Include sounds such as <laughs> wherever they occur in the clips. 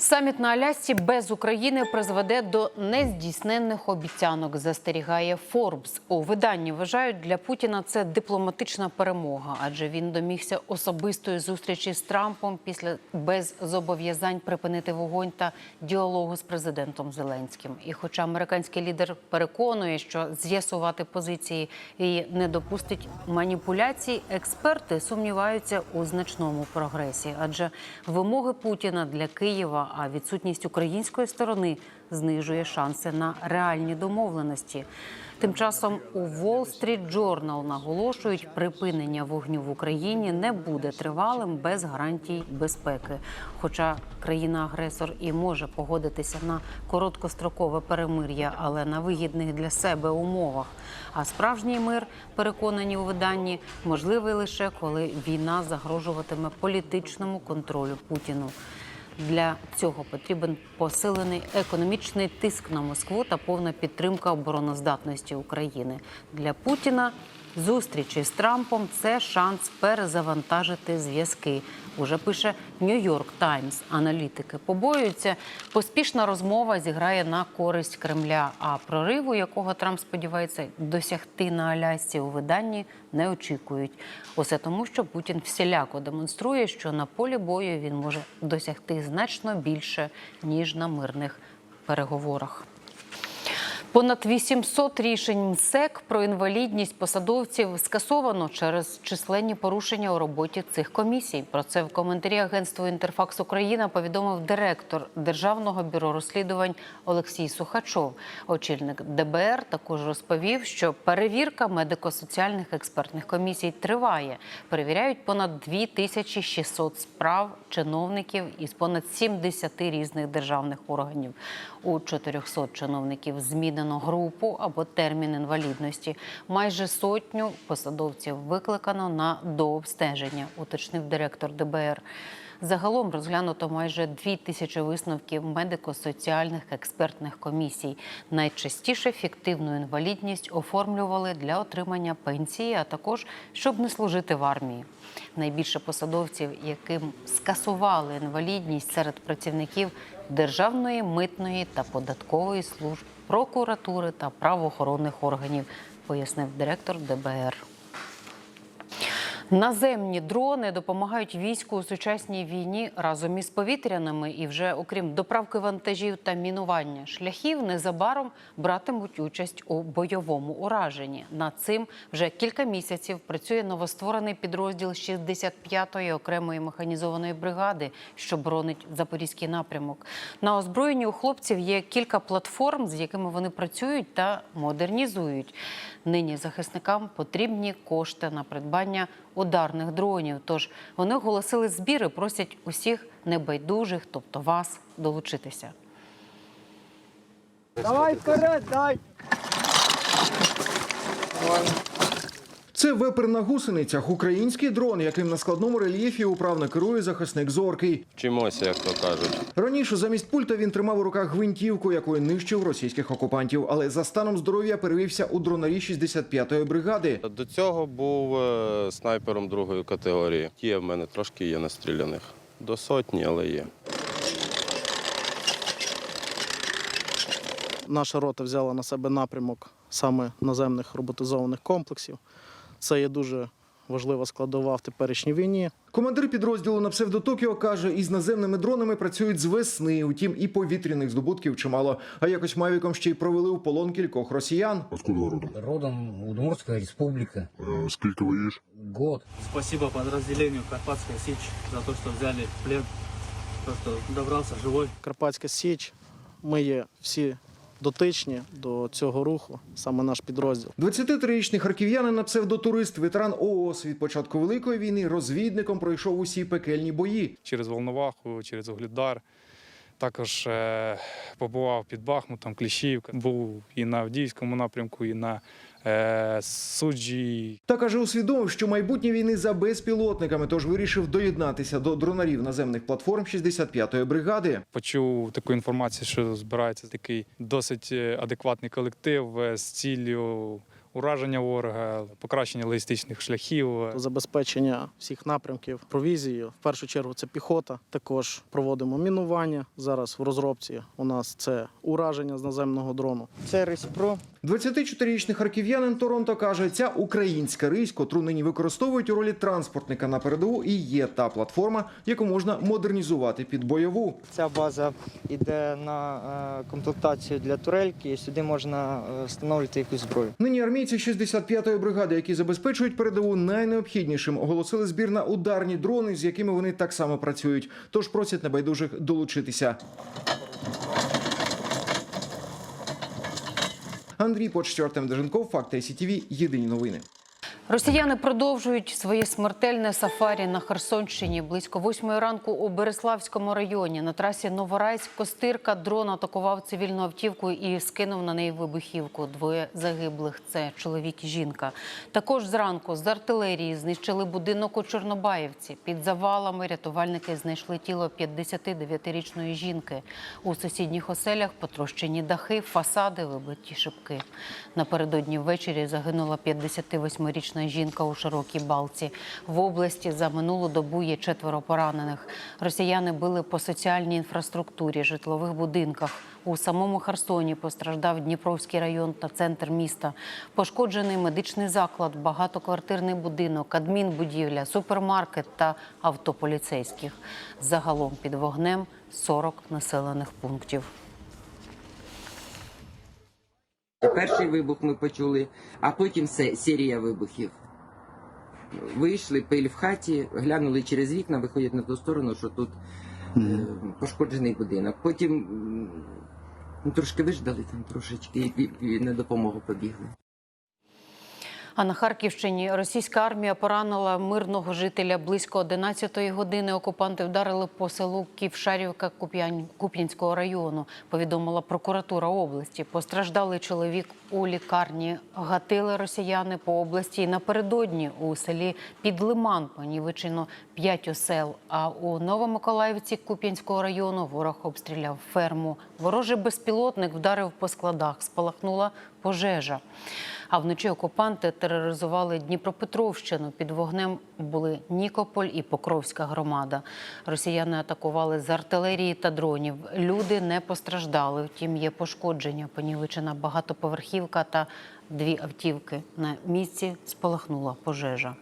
Саміт на Алясці без України призведе до нездійсненних обіцянок. Застерігає Форбс. У виданні вважають для Путіна це дипломатична перемога, адже він домігся особистої зустрічі з Трампом після без зобов'язань припинити вогонь та діалогу з президентом Зеленським. І, хоча американський лідер переконує, що з'ясувати позиції і не допустить маніпуляцій, експерти сумніваються у значному прогресі, адже вимоги Путіна для Києва, а відсутність української сторони знижує шанси на реальні домовленості. Тим часом у Wall Street Journal наголошують, припинення вогню в Україні не буде тривалим без гарантій безпеки. Хоча країна-агресор і може погодитися на короткострокове перемир'я, але на вигідних для себе умовах. А справжній мир, переконані у виданні, можливий лише коли війна загрожуватиме політичному контролю Путіну. Для цього потрібен посилений економічний тиск на Москву та повна підтримка обороноздатності України. Для Путіна зустрічі з Трампом це шанс перезавантажити зв'язки. Уже пише Нью-Йорк Таймс. Аналітики побоюються. Поспішна розмова зіграє на користь Кремля. А прориву, якого Трамп сподівається досягти на Алясці, у виданні не очікують. Усе тому, що Путін всіляко демонструє, що на полі бою він може досягти значно більше ніж на мирних переговорах. Понад 800 рішень МСЕК про інвалідність посадовців скасовано через численні порушення у роботі цих комісій. Про це в коментарі агентству Інтерфакс Україна повідомив директор Державного бюро розслідувань Олексій Сухачов. Очільник ДБР також розповів, що перевірка медико-соціальних експертних комісій триває. Перевіряють понад 2600 справ чиновників із понад 70 різних державних органів. У 400 чиновників змінено групу або термін інвалідності. Майже сотню посадовців викликано на дообстеження, уточнив директор ДБР. Загалом розглянуто майже дві тисячі висновків медико-соціальних експертних комісій. Найчастіше фіктивну інвалідність оформлювали для отримання пенсії, а також щоб не служити в армії. Найбільше посадовців, яким скасували інвалідність серед працівників державної, митної та податкової служб, прокуратури та правоохоронних органів, пояснив директор ДБР. Наземні дрони допомагають війську у сучасній війні разом із повітряними. І вже окрім доправки вантажів та мінування шляхів, незабаром братимуть участь у бойовому ураженні. Над цим вже кілька місяців працює новостворений підрозділ 65-ї окремої механізованої бригади, що боронить запорізький напрямок. На озброєнні у хлопців є кілька платформ, з якими вони працюють та модернізують. Нині захисникам потрібні кошти на придбання ударних дронів. Тож вони оголосили збір і просять усіх небайдужих, тобто вас, долучитися. Давай вперед, дай! Це вепер на гусеницях, український дрон, яким на складному рельєфі управно керує захисник зоркий. Вчимося, як то кажуть. Раніше замість пульта він тримав у руках гвинтівку, якою нищив російських окупантів, але за станом здоров'я перевівся у дронарі 65-ї бригади. До цього був е, снайпером другої категорії. Є в мене трошки є настріляних. До сотні, але є. Наша рота взяла на себе напрямок саме наземних роботизованих комплексів. Це є дуже важлива складова в теперішній війні. Командир підрозділу на псевдо Токіо каже, із наземними дронами працюють з весни. Утім, і повітряних здобутків чимало. А якось мавіком ще й провели у полон кількох росіян. Откуда родом? Родом Удмуртская республика. Э, Скільки воюєш? Год. Спасибо подразделению Карпатская Сич за то, что взяли в плен, то, что добрался живой. Карпатська Січ. Ми є всі дотичні до цього руху, саме наш підрозділ. 23-річний харків'янин на псевдотурист, ветеран ООС від початку великої війни, розвідником пройшов усі пекельні бої. через Волноваху, через Оглядар. Також е, побував під Бахмутом, Кліщівка. Був і на Авдіївському напрямку, і на е, Суджі. Та каже, усвідомив, що майбутнє війни за безпілотниками, тож вирішив доєднатися до дронарів наземних платформ 65-ї бригади. Почув таку інформацію, що збирається такий досить е, адекватний колектив е, з ціллю ураження ворога, покращення логістичних шляхів. Забезпечення всіх напрямків провізією. В першу чергу це піхота. Також проводимо мінування. Зараз в розробці у нас це ураження з наземного дрону. Це Риспро. 24-річний харків'янин Торонто каже, ця українська рись, котру нині використовують у ролі транспортника на передову, і є та платформа, яку можна модернізувати під бойову. Ця база йде на е, комплектацію для турельки, і сюди можна е, встановлювати якусь зброю. Нині армійці 65-ї бригади, які забезпечують передову найнеобхіднішим, оголосили збір на ударні дрони, з якими вони так само працюють. Тож просять небайдужих долучитися. Андрій Почтю, Артем Деженков, Факти СІТВ, Єдині новини. Росіяни продовжують своє смертельне сафарі на Херсонщині. Близько восьмої ранку у Береславському районі на трасі Новорайськ-Костирка дрон атакував цивільну автівку і скинув на неї вибухівку. Двоє загиблих це чоловік і жінка. Також зранку з артилерії знищили будинок у Чорнобаївці. Під завалами рятувальники знайшли тіло 59-річної жінки. У сусідніх оселях потрощені дахи, фасади, вибиті шибки. Напередодні ввечері загинула 58-річна жінка у широкій балці. В області за минулу добу є четверо поранених. Росіяни били по соціальній інфраструктурі, житлових будинках. У самому Херсоні постраждав Дніпровський район та центр міста. Пошкоджений медичний заклад, багатоквартирний будинок, адмінбудівля, супермаркет та авто поліцейських. Загалом під вогнем 40 населених пунктів. Перший вибух ми почули, а потім все, серія вибухів. Вийшли, пиль в хаті, глянули через вікна, виходять на ту сторону, що тут е, пошкоджений будинок. Потім м, ну, трошки виждали там трошечки і, і, і на допомогу побігли. А на Харківщині російська армія поранила мирного жителя близько 11-ї години. Окупанти вдарили по селу Ківшарівка Куп'янського району. Повідомила прокуратура області. Постраждалий чоловік у лікарні. Гатили росіяни по області. І напередодні у селі Підлиман понівечено п'ять осел. А у Новомиколаївці Куп'янського району ворог обстріляв ферму. Ворожий безпілотник вдарив по складах. Спалахнула пожежа. А вночі окупанти тероризували Дніпропетровщину. Під вогнем були Нікополь і Покровська громада. Росіяни атакували з артилерії та дронів. Люди не постраждали. Втім, є пошкодження. Понівечена багатоповерхівка та дві автівки. На місці спалахнула пожежа.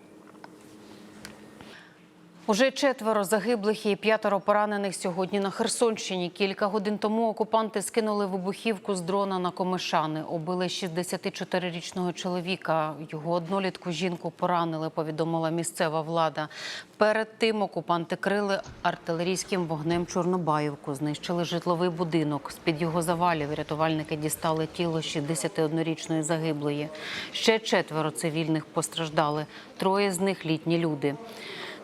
Уже четверо загиблих і п'ятеро поранених сьогодні на Херсонщині. Кілька годин тому окупанти скинули вибухівку з дрона на комишани. Убили 64-річного чоловіка. Його однолітку жінку поранили, повідомила місцева влада. Перед тим окупанти крили артилерійським вогнем Чорнобаївку. Знищили житловий будинок. З-під його завалів рятувальники дістали тіло 61-річної загиблої. Ще четверо цивільних постраждали. Троє з них літні люди.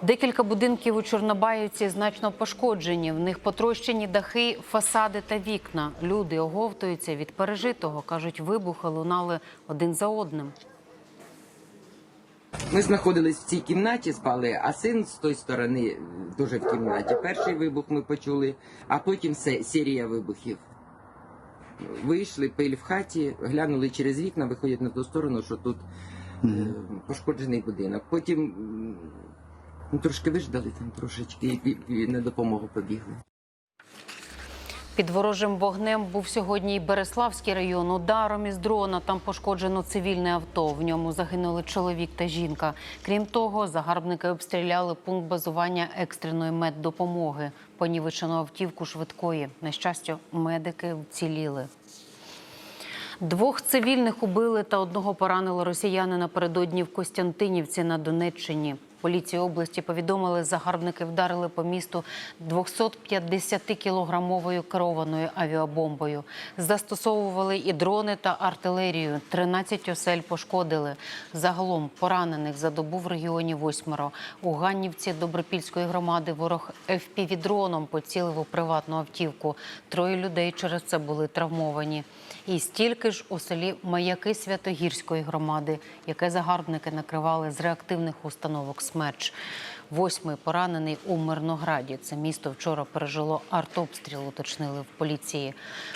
Декілька будинків у Чорнобаївці значно пошкоджені. В них потрощені дахи, фасади та вікна. Люди оговтуються від пережитого. кажуть, вибухи лунали один за одним. Ми знаходились в цій кімнаті, спали, а син з тої сторони дуже в кімнаті. Перший вибух ми почули, а потім се- серія вибухів. Вийшли, пиль в хаті, глянули через вікна, виходять на ту сторону, що тут е, пошкоджений будинок. Потім ну, трошки виждали там трошечки і, і, на допомогу побігли. Під ворожим вогнем був сьогодні і Береславський район. Ударом із дрона там пошкоджено цивільне авто. В ньому загинули чоловік та жінка. Крім того, загарбники обстріляли пункт базування екстреної меддопомоги. Понівечену автівку швидкої. На щастя, медики вціліли. Двох цивільних убили та одного поранили росіяни напередодні в Костянтинівці на Донеччині. Поліції області повідомили, загарбники вдарили по місту 250-кілограмовою керованою авіабомбою. Застосовували і дрони та артилерію. 13 осель пошкодили. Загалом поранених за добу в регіоні восьмеро. У Ганнівці Добропільської громади ворог ФПВ-дроном поцілив у приватну автівку. Троє людей через це були травмовані. І стільки ж у селі Маяки Святогірської громади, яке загарбники накривали з реактивних установок «Смерч». Восьмий поранений у Мирнограді. Це місто вчора пережило артобстріл, уточнили в поліції.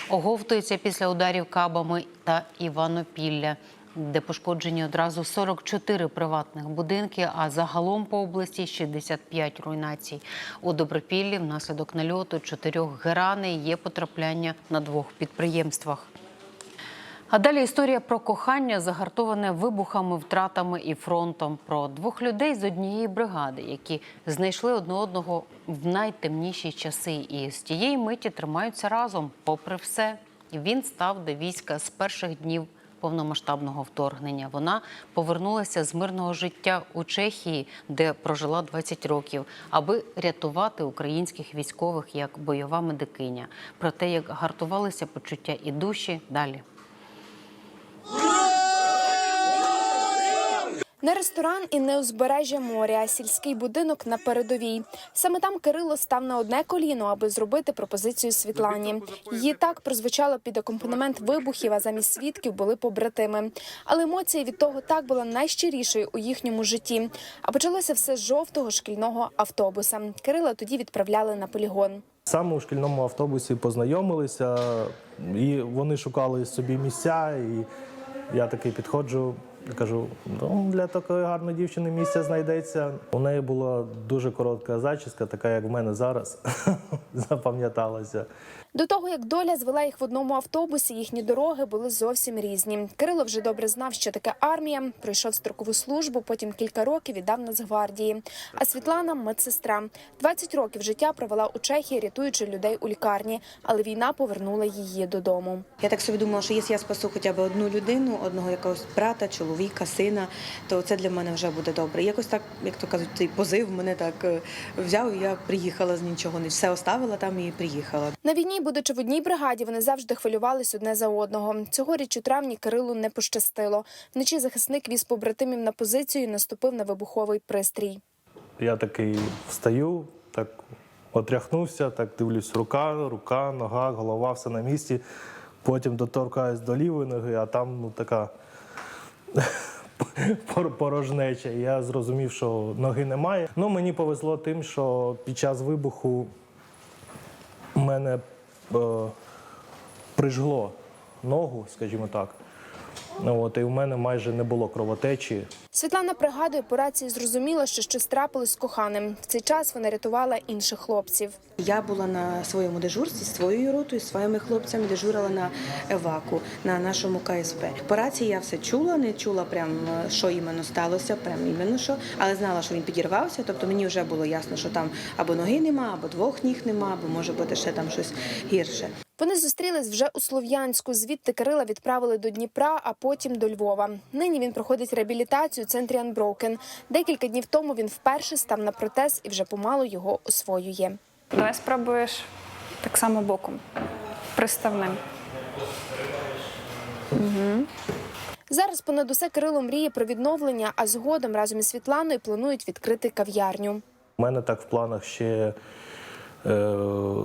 Оговтується після ударів кабами та Іванопілля. де пошкоджені одразу 44 приватних будинки, а загалом по області 65 руйнацій. У Добропіллі внаслідок нальоту чотирьох гераней є потрапляння на двох підприємствах. А далі історія про кохання, загартоване вибухами, втратами і фронтом. Про двох людей з однієї бригади, які знайшли одне одного в найтемніші часи, і з тієї миті тримаються разом, попри все. Він став до війська з перших днів повномасштабного вторгнення. Вона повернулася з мирного життя у Чехії, де прожила 20 років, аби рятувати українських військових як бойова медикиня. Про те, як гартувалися почуття і душі, далі. Не ресторан і не узбережжя моря, а сільський будинок на передовій. Саме там Кирило став на одне коліно, аби зробити пропозицію Світлані. Її так прозвучало під акомпанемент вибухів, а замість свідків були побратими. Але емоція від того так була найщирішою у їхньому житті. А почалося все з жовтого шкільного автобуса. Кирила тоді відправляли на полігон. Саме у шкільному автобусі познайомилися, і вони шукали собі місця. І я такий підходжу і кажу: ну, для такої гарної дівчини місця знайдеться. У неї була дуже коротка зачіска, така як в мене зараз, <laughs> запам'яталася. До того як доля звела їх в одному автобусі, їхні дороги були зовсім різні. Кирило вже добре знав, що таке армія. Пройшов строкову службу, потім кілька років віддав Нацгвардії. А Світлана медсестра. 20 років життя провела у Чехії, рятуючи людей у лікарні, але війна повернула її додому. Я так собі думала, що якщо я спасу хоча б одну людину, одного якогось брата, чоловіка, сина, то це для мене вже буде добре. Якось так, як то кажуть, цей позив мене так е, взяв, і я приїхала з нічого, не все оставила там і приїхала. На війні, будучи в одній бригаді, вони завжди хвилювались одне за одного. Цьогоріч у травні Кирилу не пощастило. Вночі захисник віз побратимів на позицію і наступив на вибуховий пристрій. Я такий встаю, так отряхнувся, так дивлюсь, рука, рука, нога, голова, все на місці. Потім доторкаюсь до лівої ноги, а там ну, така <laughs> порожнеча. Я зрозумів, що ноги немає. Ну, мені повезло тим, що під час вибуху мене е, прижгло ногу, скажімо так. Ну, От, і в мене майже не було кровотечі. Світлана пригадує, по рації зрозуміла, що щось трапилось з коханим. В цей час вона рятувала інших хлопців. Я була на своєму дежурстві з своєю ротою, з своїми хлопцями, дежурила на еваку на нашому КСП. По рації я все чула, не чула прям е, що іменно сталося, прям іменно що, але знала, що він підірвався. Тобто мені вже було ясно, що там або ноги нема, або двох ніг нема, або може бути ще там щось гірше. Вони зустрілись вже у Слов'янську. Звідти Кирила відправили до Дніпра, а потім до Львова. Нині він проходить реабілітацію у центрі Unbroken. Декілька днів тому він вперше став на протез і вже помалу його освоює. Давай спробуєш так само боком, приставним. Зараз понад усе Кирило мріє про відновлення, а згодом разом із Світланою планують відкрити кав'ярню. У мене так в планах ще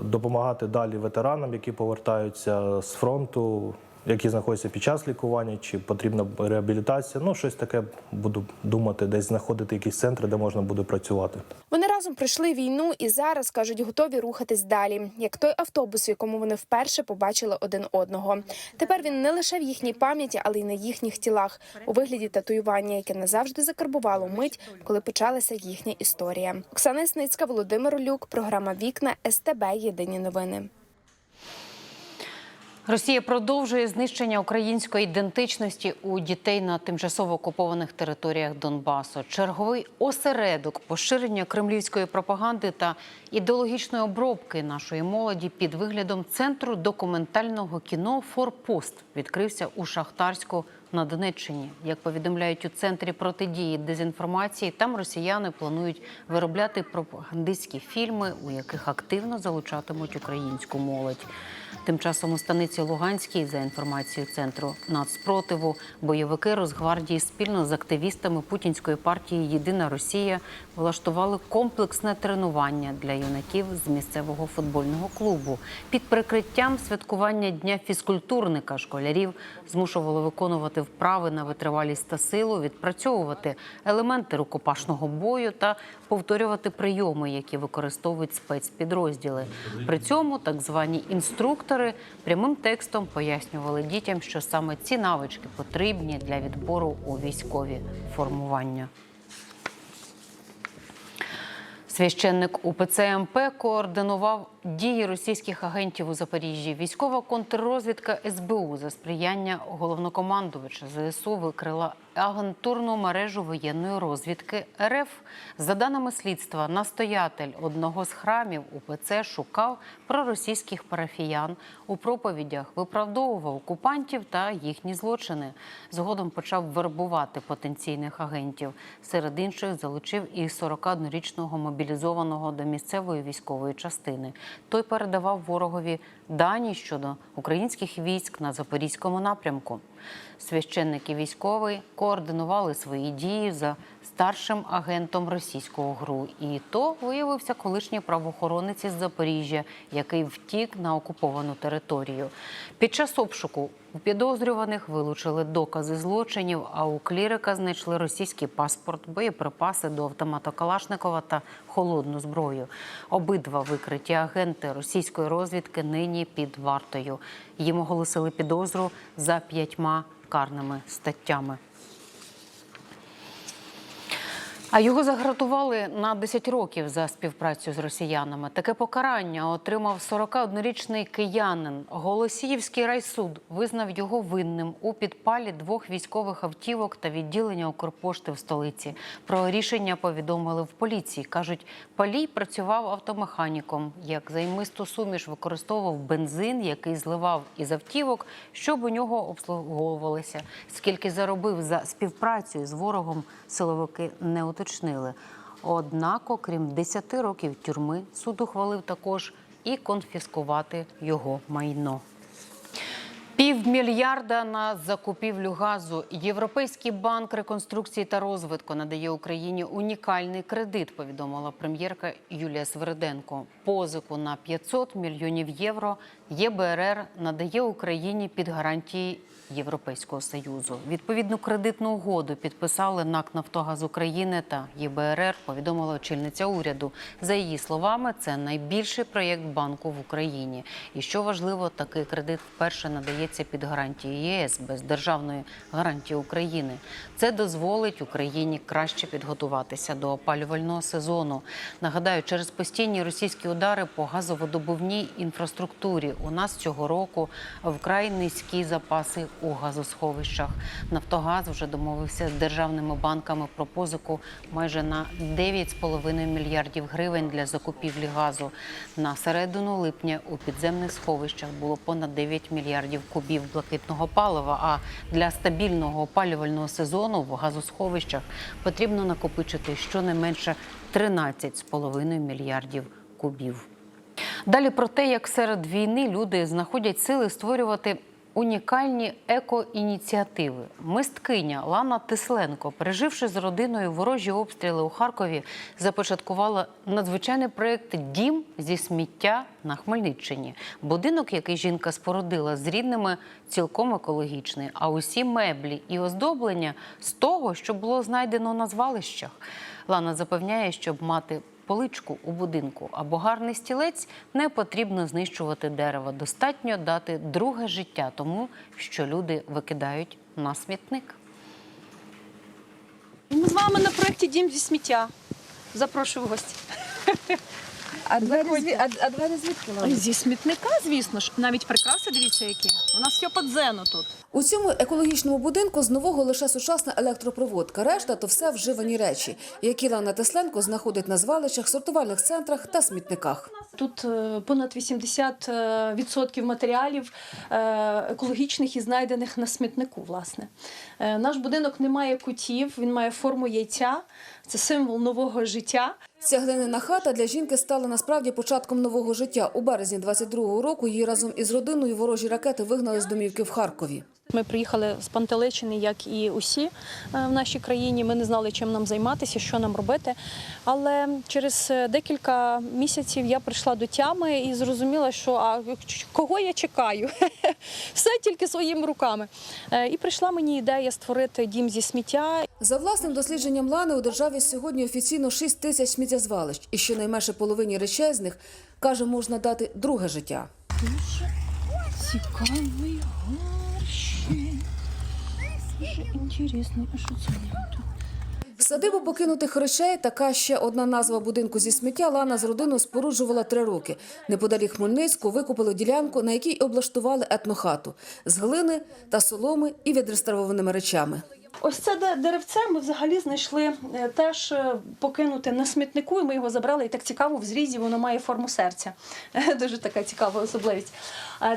допомагати далі ветеранам, які повертаються з фронту, які знаходяться під час лікування, чи потрібна реабілітація. Ну, щось таке буду думати, десь знаходити якісь центри, де можна буде працювати. Вони разом пройшли війну і зараз кажуть, готові рухатись далі, як той автобус, в якому вони вперше побачили один одного. Тепер він не лише в їхній пам'яті, але й на їхніх тілах у вигляді татуювання, яке назавжди закарбувало мить, коли почалася їхня історія. Оксана Сницька, Володимир Люк, програма Вікна СТБ. Єдині новини. Росія продовжує знищення української ідентичності у дітей на тимчасово окупованих територіях Донбасу. Черговий осередок поширення кремлівської пропаганди та ідеологічної обробки нашої молоді під виглядом центру документального кіно Форпост відкрився у Шахтарську на Донеччині. Як повідомляють у центрі протидії дезінформації, там росіяни планують виробляти пропагандистські фільми, у яких активно залучатимуть українську молодь. Тим часом у станиці Луганській, за інформацією центру нацпротиву, бойовики Росгвардії спільно з активістами путінської партії Єдина Росія влаштували комплексне тренування для юнаків з місцевого футбольного клубу. Під прикриттям святкування дня фізкультурника школярів змушували виконувати вправи на витривалість та силу, відпрацьовувати елементи рукопашного бою та повторювати прийоми, які використовують спецпідрозділи. При цьому так звані інструктори прямим текстом пояснювали дітям, що саме ці навички потрібні для відбору у військові формування. Священник УПЦ МП координував дії російських агентів у Запоріжжі. Військова контррозвідка СБУ за сприяння головнокомандувача ЗСУ викрила агентурну мережу воєнної розвідки РФ. За даними слідства, настоятель одного з храмів УПЦ шукав проросійських парафіян у проповідях, виправдовував окупантів та їхні злочини. Згодом почав вербувати потенційних агентів. Серед інших залучив і 41-річного мобілізованого до місцевої військової частини. Той передавав ворогові дані щодо українських військ на запорізькому напрямку. Священники військовий координували свої дії за старшим агентом російського ГРУ. І то виявився колишній правоохоронець із Запоріжжя, який втік на окуповану територію. Під час обшуку у підозрюваних вилучили докази злочинів, а у клірика знайшли російський паспорт, боєприпаси до автомата Калашникова та холодну зброю. Обидва викриті агенти російської розвідки нині під вартою. Їм оголосили підозру за п'ятьма карними статтями. А його загратували на 10 років за співпрацю з росіянами. Таке покарання отримав 41-річний киянин. Голосіївський райсуд визнав його винним у підпалі двох військових автівок та відділення Укрпошти в столиці. Про рішення повідомили в поліції. кажуть, палій працював автомеханіком. Як займисту суміш використовував бензин, який зливав із автівок, щоб у нього обслуговувалися. Скільки заробив за співпрацю з ворогом, силовики не уточнили. Однак, окрім 10 років тюрми, суд ухвалив також і конфіскувати його майно. Півмільярда на закупівлю газу. Європейський банк реконструкції та розвитку надає Україні унікальний кредит. Повідомила прем'єрка Юлія Свериденко. Позику на 500 мільйонів євро ЄБРР надає Україні під гарантії Європейського союзу. Відповідну кредитну угоду підписали НАК «Нафтогаз України та ЄБРР. Повідомила очільниця уряду. За її словами, це найбільший проєкт банку в Україні. І що важливо, такий кредит вперше надається під гарантії ЄС без державної гарантії України. Це дозволить Україні краще підготуватися до опалювального сезону. Нагадаю, через постійні російські удари по газоводобувній інфраструктурі у нас цього року вкрай низькі запаси у газосховищах. Нафтогаз вже домовився з державними банками про позику майже на 9,5 мільярдів гривень для закупівлі газу. На середину липня у підземних сховищах було понад 9 мільярдів кубів блакитного палива. А для стабільного опалювального сезону в газосховищах потрібно накопичити щонайменше 13,5 мільярдів кубів. Далі про те, як серед війни люди знаходять сили створювати унікальні еко-ініціативи. Мисткиня Лана Тисленко, переживши з родиною ворожі обстріли у Харкові, започаткувала надзвичайний проєкт Дім зі сміття на Хмельниччині. Будинок, який жінка спорудила з рідними, цілком екологічний. А усі меблі і оздоблення з того, що було знайдено на звалищах. Лана запевняє, щоб мати поличку у будинку або гарний стілець, не потрібно знищувати дерево. Достатньо дати друге життя тому, що люди викидають на смітник. Ми з вами на проєкті Дім зі сміття. Запрошую в гості. А двері, зві... а, а двері звідки ловить? Зі смітника, звісно ж. Навіть прикраси, дивіться, які. У нас все під зену тут. У цьому екологічному будинку з нового лише сучасна електропроводка. Решта то все вживані речі, які Лана Тесленко знаходить на звалищах, сортувальних центрах та смітниках. Тут е, понад 80% матеріалів е, екологічних і знайдених на смітнику. Власне, Е, наш будинок не має кутів, він має форму яйця. Це символ нового життя. Ця глиняна хата для жінки стала насправді початком нового життя. У березні 22-го року її разом із родиною ворожі ракети вигнали з домівки в Харкові. Ми приїхали з Пантеличини, як і усі е, в нашій країні. Ми не знали, чим нам займатися, що нам робити. Але через е, декілька місяців я прийшла до тями і зрозуміла, що а кого я чекаю? <laughs> Все тільки своїми руками. Е, І прийшла мені ідея створити дім зі сміття. За власним дослідженням Лани у державі сьогодні офіційно 6 тисяч сміттєзвалищ. І щонайменше половині речей з них, каже, можна дати друге життя. цікавий горщик. Дуже інтересний, а що це тут? Садибу покинутих речей, така ще одна назва будинку зі сміття, Лана з родиною споруджувала три роки. Неподалік Хмельницьку викупили ділянку, на якій облаштували етнохату з глини та соломи і відреставрованими речами. Ось це де- деревце ми взагалі знайшли е, теж е, покинуте на смітнику, і ми його забрали. І так цікаво, в зрізі воно має форму серця. <laughs> Дуже така цікава особливість.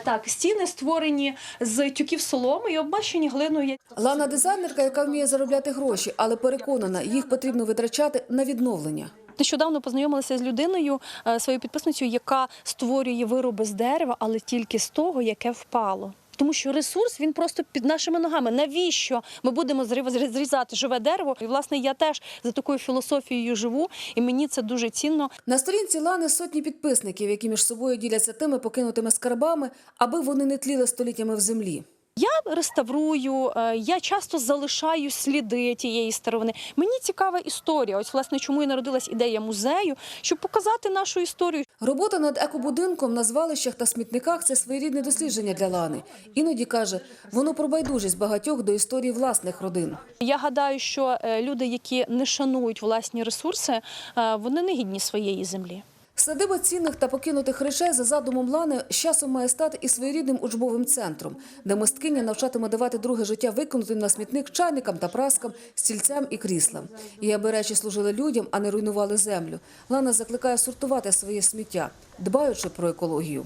Так, стіни створені з тюків соломи і обмащені глиною. Лана дизайнерка, яка вміє заробляти гроші, але переконана, їх потрібно витрачати на відновлення. Нещодавно познайомилася з людиною, е, своєю підписницею, яка створює вироби з дерева, але тільки з того, яке впало. Тому що ресурс він просто під нашими ногами. Навіщо ми будемо зрізати живе дерево? І власне я теж за такою філософією живу, і мені це дуже цінно. На сторінці Лани сотні підписників, які між собою діляться тими покинутими скарбами, аби вони не тліли століттями в землі. Я реставрую, е, я часто залишаю сліди тієї старовини. Мені цікава історія. Ось власне чому і народилась ідея музею, щоб показати нашу історію. Робота над екобудинком на звалищах та смітниках це своєрідне дослідження для Лани. Іноді каже, воно про байдужість багатьох до історії власних родин. Я гадаю, що е, люди, які не шанують власні ресурси, е, вони не гідні своєї землі. Садиба цінних та покинутих речей за задумом Лани з часом має стати і своєрідним учбовим центром, де мисткиня навчатиме давати друге життя викинутим на смітник чайникам та праскам, стільцям і кріслам. І аби речі служили людям, а не руйнували землю. Лана закликає сортувати своє сміття, дбаючи про екологію.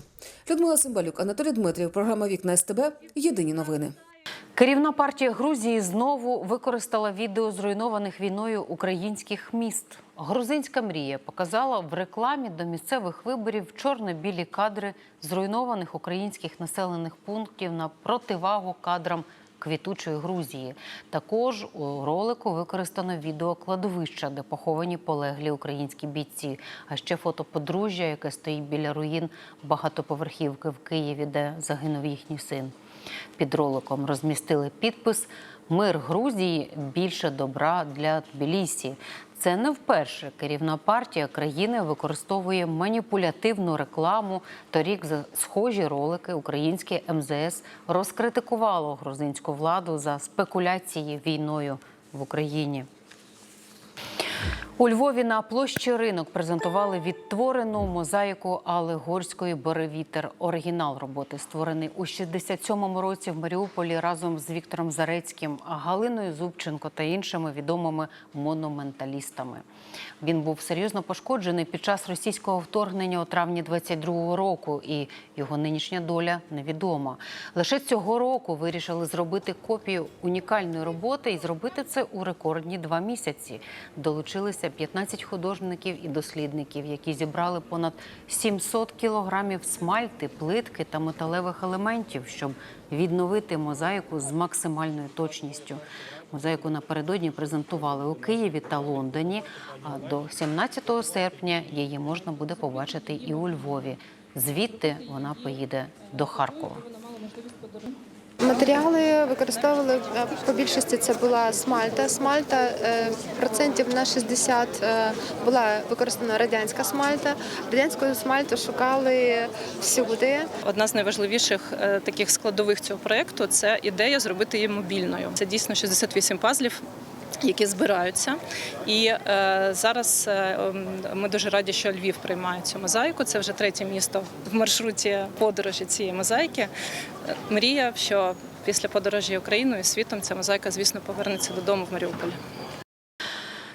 Людмила Цимбалюк, Анатолій Дмитрів, програма Вікна СТБ. Єдині новини. Керівна партія Грузії знову використала відео зруйнованих війною українських міст. Грузинська мрія показала в рекламі до місцевих виборів чорно-білі кадри зруйнованих українських населених пунктів на противагу кадрам квітучої Грузії. Також у ролику використано відео кладовища, де поховані полеглі українські бійці. А ще фото подружжя, яке стоїть біля руїн багатоповерхівки в Києві, де загинув їхній син. Під роликом розмістили підпис Мир Грузії більше добра для Тбілісі. Це не вперше керівна партія країни використовує маніпулятивну рекламу. Торік за схожі ролики українське МЗС розкритикувало грузинську владу за спекуляції війною в Україні. У Львові на площі ринок презентували відтворену мозаїку Алли Горської «Боревітер». Оригінал роботи створений у 67-му році в Маріуполі разом з Віктором Зарецьким, Галиною Зубченко та іншими відомими монументалістами. Він був серйозно пошкоджений під час російського вторгнення у травні 22-го року, і його нинішня доля невідома. Лише цього року вирішили зробити копію унікальної роботи і зробити це у рекордні два місяці. Долучилися 15 художників і дослідників, які зібрали понад 700 кілограмів смальти, плитки та металевих елементів, щоб відновити мозаїку з максимальною точністю. Мозаїку напередодні презентували у Києві та Лондоні. А до 17 серпня її можна буде побачити і у Львові. Звідти вона поїде до Харкова. Матеріали використовували е, по більшості. Це була смальта. Смальта е, процентів на 60 е, була використана радянська смальта. Радянську смальту шукали всюди. Одна з найважливіших таких складових цього проєкту це ідея зробити її мобільною. Це дійсно 68 пазлів. Які збираються, і е, зараз е, ми дуже раді, що Львів приймає цю мозаїку. Це вже третє місто в маршруті подорожі цієї мозаїки. Е, Мрія, що після подорожі Україною і світом ця мозаїка, звісно, повернеться додому в Маріуполь.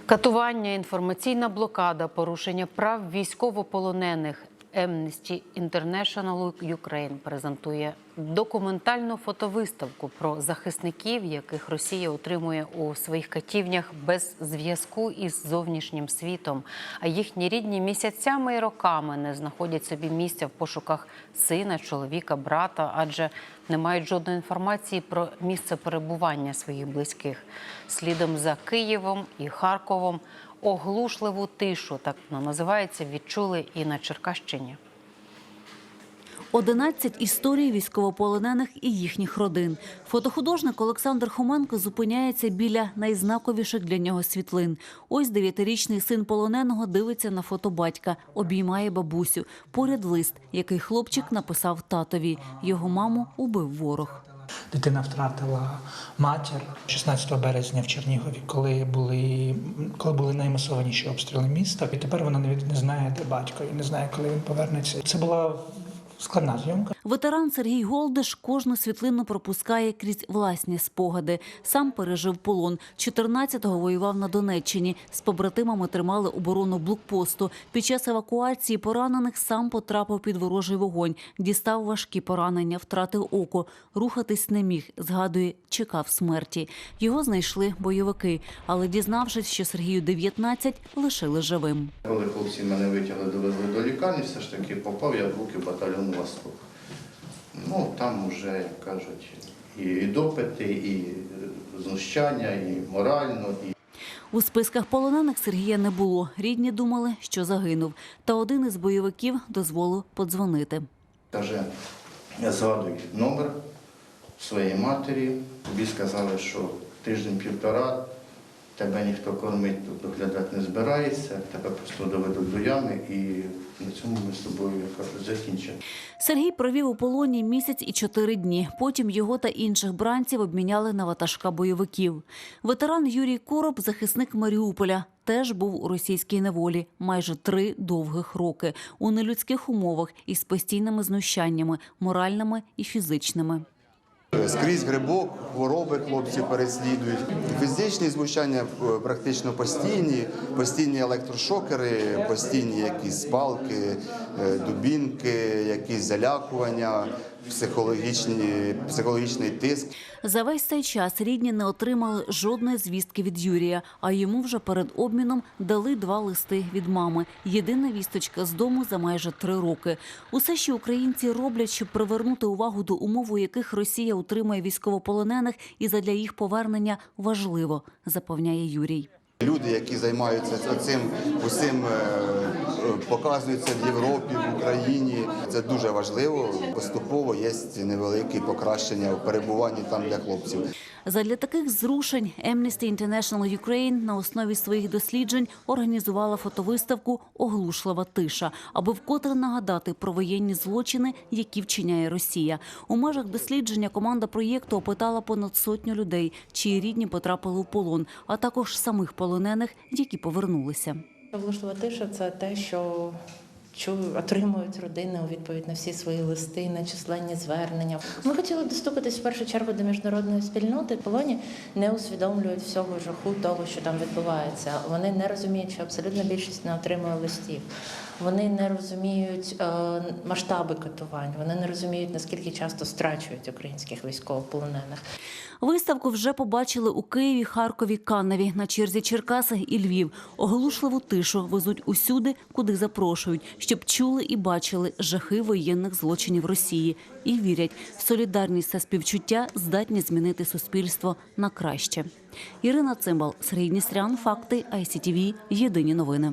Катування, інформаційна блокада, порушення прав військовополонених. Amnesty International Ukraine презентує документальну фотовиставку про захисників, яких Росія утримує у своїх катівнях без зв'язку із зовнішнім світом. А їхні рідні місяцями і роками не знаходять собі місця в пошуках сина, чоловіка, брата, адже не мають жодної інформації про місце перебування своїх близьких. Слідом за Києвом і Харковом оглушливу тишу, так вона називається, відчули і на Черкащині. 11 історій військовополонених і їхніх родин. Фотохудожник Олександр Хоменко зупиняється біля найзнаковіших для нього світлин. Ось дев'ятирічний син полоненого дивиться на фото батька, обіймає бабусю. Поряд лист, який хлопчик написав татові. Його маму убив ворог. Дитина втратила матір 16 березня в Чернігові, коли були, коли були наймасованіші обстріли міста. І тепер вона не, знає, де батько, і не знає, коли він повернеться. Це була складна зйомка. Ветеран Сергій Голдиш кожну світлину пропускає крізь власні спогади. Сам пережив полон. 14-го воював на Донеччині. З побратимами тримали оборону блокпосту. Під час евакуації поранених сам потрапив під ворожий вогонь. Дістав важкі поранення, втратив око. Рухатись не міг. Згадує, чекав смерті. Його знайшли бойовики, але дізнавшись, що Сергію 19, лишили живим. Коли хлопці мене витягли, довезли до лікарні, все ж таки попав я в руки батальйону Восток. Ну, там вже, як кажуть, і, допити, і знущання, і морально, і У списках полонених Сергія не було. Рідні думали, що загинув. Та один із бойовиків дозволив подзвонити. каже, я згадую номер своєї матері. Тобі сказали, що тиждень-півтора тебе ніхто кормить, тут доглядати не збирається, тебе просто доведуть до ями і на цьому ми з тобою, як закінчимо. Сергій провів у полоні місяць і чотири дні. Потім його та інших бранців обміняли на ватажка бойовиків. Ветеран Юрій Короб, захисник Маріуполя, теж був у російській неволі майже три довгих роки у нелюдських умовах із постійними знущаннями, моральними і фізичними. Скрізь грибок, хвороби хлопці переслідують. Фізичні звучання е, практично постійні, постійні електрошокери, постійні якісь палки, е, дубінки, якісь залякування, психологічні, психологічний тиск. За весь цей час рідні не отримали жодної звістки від Юрія, а йому вже перед обміном дали два листи від мами. Єдина вісточка з дому за майже три роки. Усе, що українці роблять, щоб привернути увагу до умов, у яких Росія утримує військовополонених, і задля їх повернення важливо, запевняє Юрій. Люди, які займаються цим усім, е, в Європі, в Україні. Це дуже важливо. Поступово є невелике покращення в перебуванні там для хлопців. Задля таких зрушень Amnesty International Ukraine на основі своїх досліджень організувала фотовиставку Оглушлива тиша, аби вкотре нагадати про воєнні злочини, які вчиняє Росія. У межах дослідження команда проєкту опитала понад сотню людей, чиї рідні потрапили у полон, а також самих полонених, які повернулися. Влаштова тиша це те, що отримують родини у відповідь на всі свої листи, на численні звернення. Ми хотіли достукатись в першу чергу до міжнародної спільноти. Полоні не усвідомлюють всього жаху того, що там відбувається. Вони не розуміють, що абсолютна більшість не отримує листів. Вони не розуміють е, масштаби катувань. Вони не розуміють наскільки часто страчують українських військовополонених. Виставку вже побачили у Києві, Харкові, Каневі, на черзі Черкаси і Львів. Оглушливу тишу везуть усюди, куди запрошують, щоб чули і бачили жахи воєнних злочинів Росії. І вірять, солідарність та співчуття здатні змінити суспільство на краще. Ірина Цимбал, Сергій Дністрян, Факти, ICTV, Єдині новини.